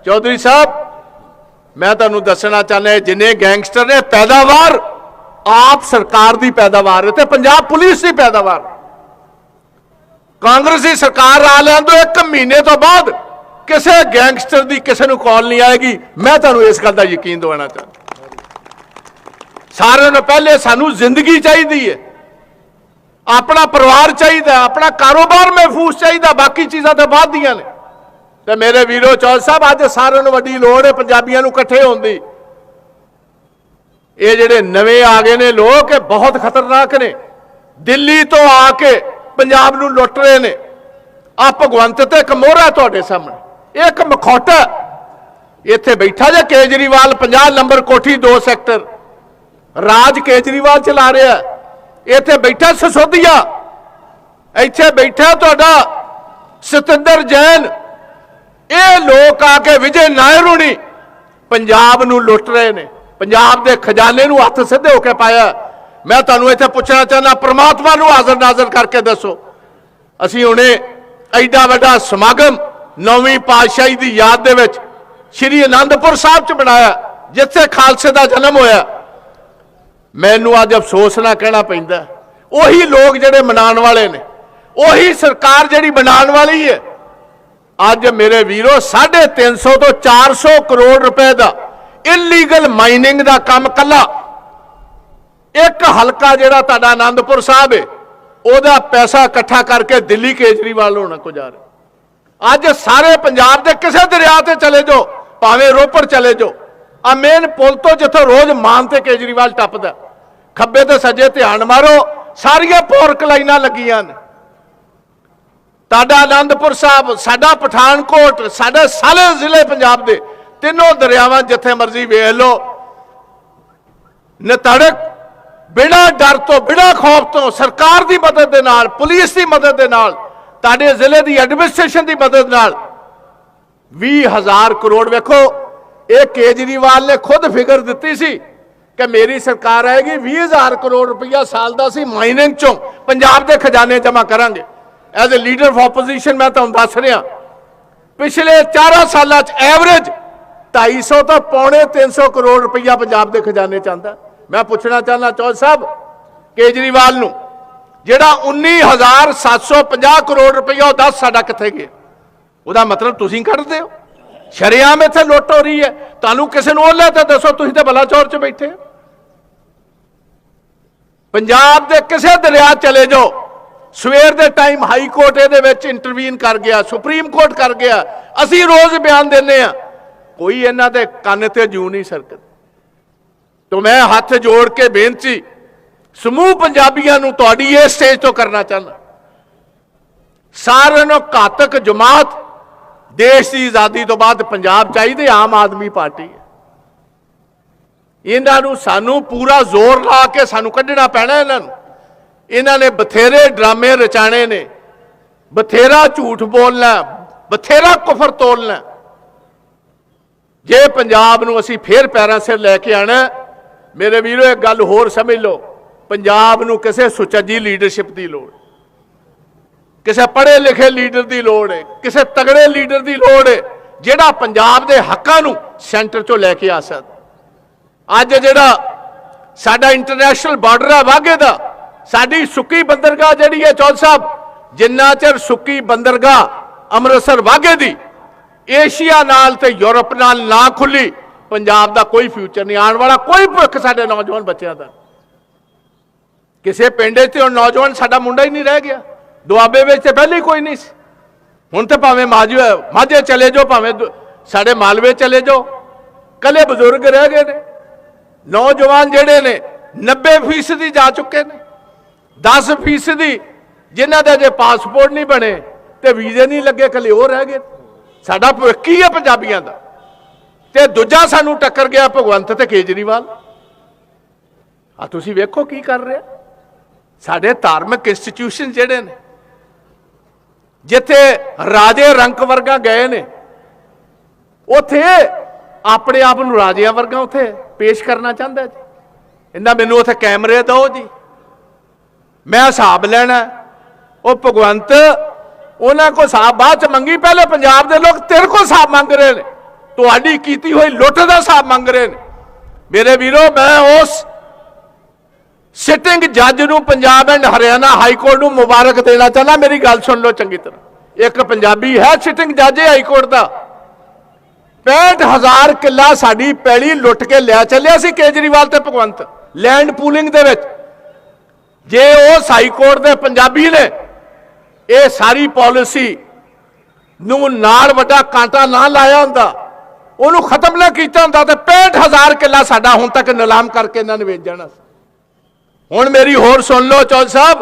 ਚੌਧਰੀ ਸਾਹਿਬ, ਮੈਂ ਤੁਹਾਨੂੰ ਦੱਸਣਾ ਚਾਹੁੰਦਾ ਜਿੰਨੇ ਗੈਂਗਸਟਰ ਨੇ, ਪੈਦਾਵਾਰ ਆਪ ਸਰਕਾਰ ਦੀ ਪੈਦਾਵਾਰ ਤੇ ਪੰਜਾਬ ਪੁਲਿਸ ਦੀ ਪੈਦਾਵਾਰ। ਕਾਂਗਰਸ ਦੀ ਸਰਕਾਰ ਆ ਲੈਣ ਤੋਂ ਇੱਕ ਮਹੀਨੇ ਤੋਂ ਬਾਅਦ ਕਿਸੇ ਗੈਂਗਸਟਰ ਦੀ ਕਿਸੇ ਨੂੰ ਕਾਲ ਨਹੀਂ ਆਏਗੀ, ਮੈਂ ਤੁਹਾਨੂੰ ਇਸ ਗੱਲ ਦਾ ਯਕੀਨ ਦਿਵਾਉਣਾ ਚਾਹੁੰਦਾ। ਸਾਰਿਆਂ ਨੂੰ ਪਹਿਲੇ ਸਾਨੂੰ ਜ਼ਿੰਦਗੀ ਚਾਹੀਦੀ ਹੈ ਆਪਣਾ ਪਰਿਵਾਰ ਚਾਹੀਦਾ, ਆਪਣਾ ਕਾਰੋਬਾਰ ਮਹਿਫੂਜ਼ ਚਾਹੀਦਾ, ਬਾਕੀ ਚੀਜ਼ਾਂ ਤਾਂ ਬਾਅਦ ਦੀਆਂ ਨੇ। ਤੇ ਮੇਰੇ ਵੀਰੋ ਚੌਲ ਸਾਹਿਬ, ਅੱਜ ਸਾਰਿਆਂ ਨੂੰ ਵੱਡੀ ਲੋੜ ਹੈ ਪੰਜਾਬੀਆਂ ਨੂੰ ਇਕੱਠੇ ਹੋਣ ਦੀ। ਇਹ ਜਿਹੜੇ ਨਵੇਂ ਆ ਗਏ ਨੇ ਲੋਕ, ਇਹ ਬਹੁਤ ਖਤਰਨਾਕ ਨੇ। ਦਿੱਲੀ ਤੋਂ ਆ ਕੇ ਪੰਜਾਬ ਨੂੰ ਲੁੱਟ ਰਹੇ ਨੇ। ਆ ਭਗਵੰਤ ਤੇ ਇੱਕ ਮੋਹਰਾ ਤੁਹਾਡੇ ਸਾਹਮਣੇ। ਇਹ ਇੱਕ ਮਖੌਟਾ ਇੱਥੇ ਬੈਠਾ ਜੇ ਕੇਜਰੀਵਾਲ 50 ਨੰਬਰ ਕੋਠੀ 2 ਸੈਕਟਰ। ਰਾਜ ਕੇਜਰੀਵਾਲ ਚਲਾ ਰਿਹਾ ਇੱਥੇ ਬੈਠਾ ਸਸੋਦੀਆ। ਇੱਥੇ ਬੈਠਾ ਤੁਹਾਡਾ ਸਤਿੰਦਰ ਜੈਨ। ਇਹ ਲੋਕ ਆ ਕੇ ਵਿਜੇ ਨਾਇਰ ਹੁਣੀ ਪੰਜਾਬ ਨੂੰ ਲੁੱਟ ਰਹੇ ਨੇ। ਪੰਜਾਬ ਦੇ ਖਜ਼ਾਨੇ ਨੂੰ ਹੱਥ ਸਿੱਧੇ ਹੋ ਕੇ ਪਾਇਆ ਮੈਂ ਤੁਹਾਨੂੰ ਇੱਥੇ ਪੁੱਛਣਾ ਚਾਹੁੰਦਾ, ਪ੍ਰਮਾਤਮਾ ਨੂੰ ਹਾਜ਼ਰ ਨਾਜ਼ਰ ਕਰਕੇ ਦੱਸੋ। ਅਸੀਂ ਹੁਣੇ ਐਡਾ ਵੱਡਾ ਸਮਾਗਮ ਨੌਵੀਂ ਪਾਤਸ਼ਾਹੀ ਦੀ ਯਾਦ ਦੇ ਵਿੱਚ ਸ੍ਰੀ ਅਨੰਦਪੁਰ ਸਾਹਿਬ ਚ ਬਣਾਇਆ, ਜਿੱਥੇ ਖਾਲਸੇ ਦਾ ਜਨਮ ਹੋਇਆ। ਮੈਨੂੰ ਅੱਜ ਅਫਸੋਸ ਨਾ ਕਹਿਣਾ ਪੈਂਦਾ ਉਹੀ ਲੋਕ ਜਿਹੜੇ ਮਨਾਉਣ ਵਾਲੇ ਨੇ, ਉਹੀ ਸਰਕਾਰ ਜਿਹੜੀ ਬਣਾਉਣ ਵਾਲੀ ਹੈ, ਅੱਜ ਮੇਰੇ ਵੀਰੋ 350 ਤੋਂ 400 ਕਰੋੜ ਰੁਪਏ ਦਾ ਇਲੀਗਲ ਮਾਈਨਿੰਗ ਦਾ ਕੰਮ ਕੱਲਾ। ਇੱਕ ਹਲਕਾ ਜਿਹੜਾ ਤੁਹਾਡਾ ਆਨੰਦਪੁਰ ਸਾਹਿਬ ਹੈ ਉਹਦਾ ਪੈਸਾ ਇਕੱਠਾ ਕਰਕੇ ਦਿੱਲੀ ਕੇਜਰੀਵਾਲ ਹੋਣਾ ਕੋ ਜਾ ਰਿਹਾ ਅੱਜ ਸਾਰੇ ਪੰਜਾਬ ਦੇ ਕਿਸੇ ਦਰਿਆ ਤੇ ਚਲੇ ਜਾਓ, ਭਾਵੇਂ ਰੋਪੜ ਚਲੇ ਜਾਓ। ਆ ਮੇਨ ਪੁਲ ਤੋਂ ਜਿੱਥੋਂ ਰੋਜ਼ ਮਾਨ ਤੇ ਕੇਜਰੀਵਾਲ ਟੱਪਦਾ ਖੱਬੇ ਤੇ ਸੱਜੇ ਧਿਆਨ ਮਾਰੋ, ਸਾਰੀਆਂ ਪੋਰਕ ਲਾਈਨਾਂ ਲੱਗੀਆਂ ਨੇ। ਤੁਹਾਡਾ ਆਨੰਦਪੁਰ ਸਾਹਿਬ, ਸਾਡਾ ਪਠਾਨਕੋਟ, ਸਾਡੇ ਸਾਰੇ ਜ਼ਿਲ੍ਹੇ ਪੰਜਾਬ ਦੇ ਤਿੰਨੋਂ ਦਰਿਆਵਾਂ ਜਿੱਥੇ ਮਰਜ਼ੀ ਵੇਖ ਲਓ। ਨਤੜਕ ਬਿਨਾਂ ਡਰ ਤੋਂ, ਬਿਨਾਂ ਖੌਫ ਤੋਂ ਸਰਕਾਰ ਦੀ ਮਦਦ ਦੇ ਨਾਲ, ਪੁਲਿਸ ਦੀ ਮਦਦ ਦੇ ਨਾਲ ਤੁਹਾਡੇ ਜ਼ਿਲ੍ਹੇ ਦੀ ਐਡਮਿਨਿਸਟ੍ਰੇਸ਼ਨ ਦੀ ਮਦਦ ਨਾਲ 20000 ਕਰੋੜ ਵੇਖੋ, ਇਹ ਕੇਜਰੀਵਾਲ ਨੇ ਖੁਦ ਫਿਗਰ ਦਿੱਤੀ ਸੀ ਕਿ ਮੇਰੀ ਸਰਕਾਰ ਆਏਗੀ 20000 ਕਰੋੜ ਰੁਪਈਆ ਸਾਲ ਦਾ ਸੀ ਮਾਈਨਿੰਗ ਚੋਂ ਪੰਜਾਬ ਦੇ ਖਜ਼ਾਨੇ ਜਮ੍ਹਾਂ ਕਰਾਂਗੇ। As a leader of opposition ਮੈਂ ਤੁਹਾਨੂੰ ਦੱਸ ਰਿਹਾ, ਪਿਛਲੇ 4 ਸਾਲਾਂ 'ਚ ਐਵਰੇਜ 250 ਤੋਂ ਪੌਣੇ 300 ਕਰੋੜ ਰੁਪਈਆ ਪੰਜਾਬ ਦੇ ਖਜ਼ਾਨੇ 'ਚ ਆਂਦਾ ਮੈਂ ਪੁੱਛਣਾ ਚਾਹੁੰਦਾ ਚੌਧ ਸਾਹਿਬ, ਕੇਜਰੀਵਾਲ ਨੂੰ ਜਿਹੜਾ 19750 ਕਰੋੜ ਰੁਪਈਆ ਉਹ ਦੱਸ ਸਾਡਾ ਕਿੱਥੇ ਗਿਆ? ਉਹਦਾ ਮਤਲਬ ਤੁਸੀਂ ਕੱਢਦੇ ਹੋ। ਸ਼ਰਿਆਮ ਇੱਥੇ ਲੁੱਟ ਹੋ ਰਹੀ ਹੈ। ਤੁਹਾਨੂੰ ਕਿਸੇ ਨੂੰ ਉਹ ਲੈ ਤਾਂ ਦੱਸੋ, ਤੁਸੀਂ ਤੇ ਬਲਾਚੌਰ 'ਚ ਬੈਠੇ ਹੋ। ਪੰਜਾਬ ਦੇ ਕਿਸੇ ਦਰਿਆ ਚਲੇ ਜਾਓ। ਸਵੇਰ ਦੇ ਟਾਈਮ ਹਾਈ ਕੋਰਟ ਇਹਦੇ ਵਿੱਚ ਇੰਟਰਵੀਨ ਕਰ ਗਿਆ, ਸੁਪਰੀਮ ਕੋਰਟ ਕਰ ਗਿਆ। ਅਸੀਂ ਰੋਜ਼ ਬਿਆਨ ਦਿੰਨੇ ਆ ਕੋਈ ਇਹਨਾਂ ਦੇ ਕੰਨ ਤੇ ਜੂ ਨਹੀਂ ਸਰਕਤ ਤੋਂ ਮੈਂ ਹੱਥ ਜੋੜ ਕੇ ਬੇਨਤੀ ਸਮੂਹ ਪੰਜਾਬੀਆਂ ਨੂੰ ਤੁਹਾਡੀ ਇਸ ਸਟੇਜ ਤੋਂ ਕਰਨਾ ਚਾਹੁੰਦਾ। ਸਾਰਿਆਂ ਨੂੰ ਘਾਤਕ ਜਮਾਤ ਦੇਸ਼ ਦੀ ਆਜ਼ਾਦੀ ਤੋਂ ਬਾਅਦ ਪੰਜਾਬ ਚਾਹੀਦੇ, ਆਮ ਆਦਮੀ ਪਾਰਟੀ ਹੈ। ਇਹਨਾਂ ਨੂੰ ਸਾਨੂੰ ਪੂਰਾ ਜ਼ੋਰ ਲਾ ਕੇ ਸਾਨੂੰ ਕੱਢਣਾ ਪੈਣਾ ਇਹਨਾਂ ਨੂੰ। ਇਹਨਾਂ ਨੇ ਬਥੇਰੇ ਡਰਾਮੇ ਰਚਾਣੇ ਨੇ। ਬਥੇਰਾ ਝੂਠ ਬੋਲਣਾ, ਬਥੇਰਾ ਕੁਫਰ ਤੋਲਣਾ। ਜੇ ਪੰਜਾਬ ਨੂੰ ਅਸੀਂ ਫੇਰ ਪੈਰਾਂ ਸਿਰ ਲੈ ਕੇ ਆਣਾ ਮੇਰੇ ਵੀਰੋ, ਇੱਕ ਗੱਲ ਹੋਰ ਸਮਝ ਲਓ। ਪੰਜਾਬ ਨੂੰ ਕਿਸੇ ਸੁਚੱਜੀ ਲੀਡਰਸ਼ਿਪ ਦੀ ਲੋੜ ਕਿਸੇ ਪੜ੍ਹੇ ਲਿਖੇ ਲੀਡਰ ਦੀ ਲੋੜ ਹੈ। ਕਿਸੇ ਤਗੜੇ ਲੀਡਰ ਦੀ ਲੋੜ ਹੈ, ਜਿਹੜਾ ਪੰਜਾਬ ਦੇ ਹੱਕਾਂ ਨੂੰ ਸੈਂਟਰ ਚੋਂ ਲੈ ਕੇ ਆ ਸਕਦਾ। ਅੱਜ ਜਿਹੜਾ ਸਾਡਾ ਇੰਟਰਨੈਸ਼ਨਲ ਬਾਰਡਰ ਹੈ ਵਾਘੇ ਦਾ, ਸਾਡੀ ਸੁੱਕੀ ਬੰਦਰਗਾਹ ਜਿਹੜੀ ਹੈ ਚੌਲ ਸਾਹਿਬ, ਜਿੰਨਾ ਚਿਰ ਸੁੱਕੀ ਬੰਦਰਗਾਹ ਅੰਮ੍ਰਿਤਸਰ ਵਾਘੇ ਦੀ, ਏਸ਼ੀਆ ਨਾਲ ਤੇ ਯੂਰਪ ਨਾਲ ਨਾ ਖੁੱਲੀ, ਪੰਜਾਬ ਦਾ ਕੋਈ ਫਿਊਚਰ ਨਹੀਂ ਆਉਣ ਵਾਲਾ, ਕੋਈ ਭੁੱਖ ਸਾਡੇ ਨੌਜਵਾਨ ਬੱਚਿਆਂ ਦਾ। ਕਿਸੇ ਪਿੰਡ 'ਚ ਹੁਣ ਨੌਜਵਾਨ ਸਾਡਾ ਮੁੰਡਾ ਹੀ ਨਹੀਂ ਰਹਿ ਗਿਆ। ਦੁਆਬੇ ਵਿੱਚ ਤੇ ਪਹਿਲੇ ਹੀ ਕੋਈ ਨਹੀਂ ਸੀ। ਹੁਣ ਤੇ ਭਾਵੇਂ ਮਾਝੇ ਮਾਝੇ ਚਲੇ ਜਾਓ, ਭਾਵੇਂ ਸਾਡੇ ਮਾਲਵੇ ਚਲੇ ਜਾਓ। ਕੱਲੇ ਬਜ਼ੁਰਗ ਰਹਿ ਗਏ ਨੇ। ਨੌਜਵਾਨ ਜਿਹੜੇ ਨੇ 90% ਜਾ ਚੁੱਕੇ ਨੇ। 10% ਦੀ ਜਿਨ੍ਹਾਂ ਦੇ ਜੇ ਪਾਸਪੋਰਟ ਨਹੀਂ ਬਣੇ ਤੇ ਵੀਜ਼ੇ ਨਹੀਂ ਲੱਗੇ, ਕੱਲੇ ਉਹ ਰਹਿ ਗਏ ਸਾਡਾ ਭਵਿੱਖ ਕੀ ਹੈ ਪੰਜਾਬੀਆਂ ਦਾ? ਤੇ ਦੂਜਾ ਸਾਨੂੰ ਟੱਕਰ ਗਿਆ ਭਗਵੰਤ ਤੇ ਕੇਜਰੀਵਾਲ। ਆ ਤੁਸੀਂ ਵੇਖੋ ਕੀ ਕਰ ਰਿਹਾ। ਸਾਡੇ ਧਾਰਮਿਕ ਇੰਸਟੀਟਿਊਸ਼ਨ ਜਿਹੜੇ ਨੇ, ਜਿੱਥੇ ਰਾਜੇ ਰੰਕ ਵਰਗਾ ਗਏ ਨੇ, ਉਥੇ ਆਪਣੇ ਆਪ ਨੂੰ ਰਾਜਿਆਂ ਵਰਗਾ ਉਥੇ ਪੇਸ਼ ਕਰਨਾ ਚਾਹੁੰਦਾ ਜੀ। ਇਹਨਾਂ ਮੈਨੂੰ ਉਥੇ ਕੈਮਰੇ ਦਿਓ ਜੀ। ਮੈਂ ਹਿਸਾਬ ਲੈਣਾ, ਉਹ ਭਗਵੰਤ ਉਹਨਾਂ ਕੋ ਹਿਸਾਬ ਬਾਅਦ ਚ ਮੰਗੀ, ਪਹਿਲੇ ਪੰਜਾਬ ਦੇ ਲੋਕ ਤੇਰੇ ਕੋ ਹਿਸਾਬ ਮੰਗ ਰਹੇ ਨੇ। ਤੁਹਾਡੀ ਕੀਤੀ ਹੋਈ ਲੁੱਟ ਦਾ ਹਿਸਾਬ ਮੰਗ ਰਹੇ ਨੇ। ਮੇਰੇ ਵੀਰੋ, ਮੈਂ ਉਸ ਸਿਟਿੰਗ ਜੱਜ ਨੂੰ Punjab and Haryana high court ਨੂੰ ਮੁਬਾਰਕ ਦੇਣਾ ਚਾਹੁੰਦਾ, ਮੇਰੀ ਗੱਲ ਸੁਣ ਲਓ ਚੰਗੀ ਤਰ੍ਹਾਂ। ਇੱਕ ਪੰਜਾਬੀ ਹੈ ਸਿਟਿੰਗ ਜੱਜ ਹੈ ਹਾਈ ਕੋਰਟ ਦਾ। 65000 ਕਿੱਲਾ ਸਾਡੀ ਪੈਲੀ ਲੁੱਟ ਕੇ ਲਿਆ ਚੱਲਿਆ ਸੀ ਕੇਜਰੀਵਾਲ ਤੇ ਭਗਵੰਤ ਲੈਂਡ ਪੂਲਿੰਗ ਦੇ ਵਿੱਚ। ਜੇ ਉਹ ਹਾਈ ਕੋਰਟ ਦੇ ਪੰਜਾਬੀ ਨੇ, ਇਹ ਸਾਰੀ ਪਾਲਿਸੀ ਨੂੰ ਨਾਲ ਵੱਡਾ ਕਾਂਟਾ ਨਾ ਲਾਇਆ ਹੁੰਦਾ, ਉਹਨੂੰ ਖਤਮ ਨਾ ਕੀਤਾ ਹੁੰਦਾ ਤੇ 65000 ਕਿੱਲਾ ਸਾਡਾ ਹੁਣ ਤੱਕ ਨਿਲਾਮ ਕਰਕੇ ਇਹਨਾਂ ਨੇ ਵੇਚ ਜਾਣਾ ਸੀ। ਹੁਣ ਮੇਰੀ ਹੋਰ ਸੁਣ ਲਓ ਚੌਲ ਸਾਹਿਬ।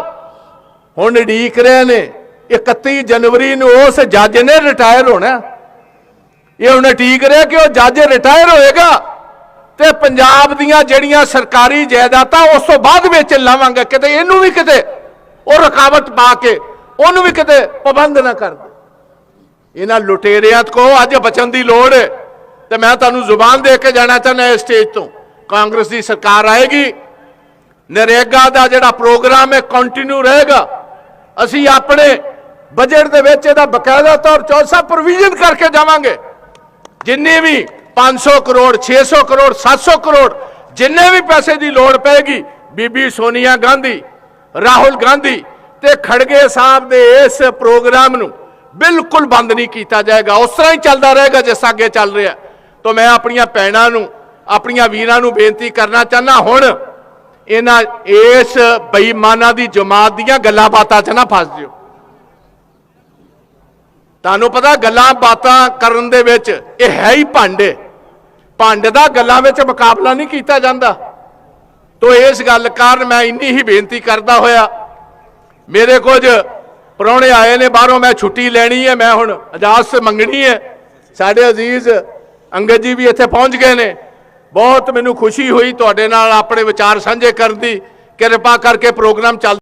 ਹੁਣ ਢੀਕ ਰਹੇ ਨੇ। 31 ਜਨਵਰੀ ਨੂੰ ਉਸ ਜੱਜ ਨੇ ਰਿਟਾਇਰ ਹੋਣਾ। ਇਹ ਹੁਣ ਠੀਕ ਰਿਹਾ ਕਿ ਉਹ ਜੱਜ ਰਿਟਾਇਰ ਹੋਏਗਾ ਤੇ ਪੰਜਾਬ ਦੀਆਂ ਜਿਹੜੀਆਂ ਸਰਕਾਰੀ ਜਾਇਦਾਦਾਂ ਉਸ ਤੋਂ ਬਾਅਦ ਵਿੱਚ ਲਾਵਾਂਗੇ ਕਿਤੇ ਇਹਨੂੰ ਵੀ ਕਿਤੇ ਉਹ ਰੁਕਾਵਟ ਪਾ ਕੇ ਉਹਨੂੰ ਵੀ ਕਿਤੇ ਪਾਬੰਦ ਨਾ ਕਰ ਦੇ ਇਹਨਾਂ ਲੁਟੇਰਿਆਂ ਕੋ ਅੱਜ ਬਚਣ ਦੀ ਲੋੜ ਹੈ। ਤੇ ਮੈਂ ਤੁਹਾਨੂੰ ਜ਼ੁਬਾਨ ਦੇ ਕੇ ਜਾਣਾ ਚਾਹੁੰਦਾ ਇਸ ਸਟੇਜ ਤੋਂ। ਕਾਂਗਰਸ ਦੀ ਸਰਕਾਰ ਆਏਗੀ। ਨਰੇਗਾ ਦਾ ਜਿਹੜਾ ਪ੍ਰੋਗਰਾਮ ਹੈ ਕੰਟੀਨਿਊ ਰਹੇਗਾ। ਅਸੀਂ ਆਪਣੇ ਬਜਟ ਦੇ ਵਿੱਚ ਇਹਦਾ ਬਕਾਇਦਾ ਤੌਰ ਚੌਸਾ ਪ੍ਰੋਵੀਜ਼ਨ ਕਰਕੇ ਜਾਵਾਂਗੇ। ਜਿੰਨੇ ਵੀ 500 ਕਰੋੜ 600 ਕਰੋੜ 700 ਕਰੋੜ, ਜਿੰਨੇ ਵੀ ਪੈਸੇ ਦੀ ਲੋੜ ਪੈਗੀ ਬੀਬੀ ਸੋਨੀਆ ਗਾਂਧੀ, ਰਾਹੁਲ ਗਾਂਧੀ ਤੇ ਖੜਗੇ ਸਾਹਿਬ ਦੇ ਇਸ ਪ੍ਰੋਗਰਾਮ ਨੂੰ ਬਿਲਕੁਲ ਬੰਦ ਨਹੀਂ ਕੀਤਾ ਜਾਏਗਾ। ਉਸ ਤਰ੍ਹਾਂ ਹੀ ਚੱਲਦਾ ਰਹੇਗਾ ਜਿਸ ਅੱਗੇ ਚੱਲ ਰਿਹਾ। ਤਾਂ ਮੈਂ ਆਪਣੀਆਂ ਭੈਣਾਂ ਨੂੰ, ਆਪਣੀਆਂ ਵੀਰਾਂ ਨੂੰ ਬੇਨਤੀ ਕਰਨਾ ਚਾਹਨਾ ਹੁਣ ਇਹਨਾਂ ਇਸ ਬੇਈਮਾਨਾਂ ਦੀ ਜਮਾਤ ਦੀਆਂ ਗੱਲਾਂ ਬਾਤਾਂ 'ਚ ਨਾ ਫਸ ਜਿਓ। ਤੁਹਾਨੂੰ ਪਤਾ ਗੱਲਾਂ ਬਾਤਾਂ ਕਰਨ ਦੇ ਵਿੱਚ ਇਹ ਹੈ ਹੀ ਭਾਂਡੇ। ਭਾਂਡੇ ਦਾ ਗੱਲਾਂ ਵਿੱਚ ਮੁਕਾਬਲਾ ਨਹੀਂ ਕੀਤਾ ਜਾਂਦਾ। ਤੋ ਇਸ ਗੱਲ ਕਾਰਨ ਮੈਂ ਇੰਨੀ ਹੀ ਬੇਨਤੀ ਕਰਦਾ ਹੋਇਆ, ਮੇਰੇ ਕੁਝ ਪ੍ਰਾਹੁਣੇ ਆਏ ਨੇ, ਬਾਹਰੋਂ ਮੈਂ ਛੁੱਟੀ ਲੈਣੀ ਹੈ, ਮੈਂ ਹੁਣ ਇਜਾਜ਼ਤ ਮੰਗਣੀ ਹੈ। ਸਾਡੇ ਅਜ਼ੀਜ਼ ਅੰਗਦ ਜੀ ਵੀ ਇੱਥੇ ਪਹੁੰਚ ਗਏ ਨੇ। ਬਹੁਤ ਮੈਨੂੰ ਖੁਸ਼ੀ ਹੋਈ ਤੁਹਾਡੇ ਨਾਲ ਆਪਣੇ ਵਿਚਾਰ ਸਾਂਝੇ ਕਰਨ ਦੀ। ਕਿਰਪਾ ਕਰਕੇ ਪ੍ਰੋਗਰਾਮ ਚੱਲ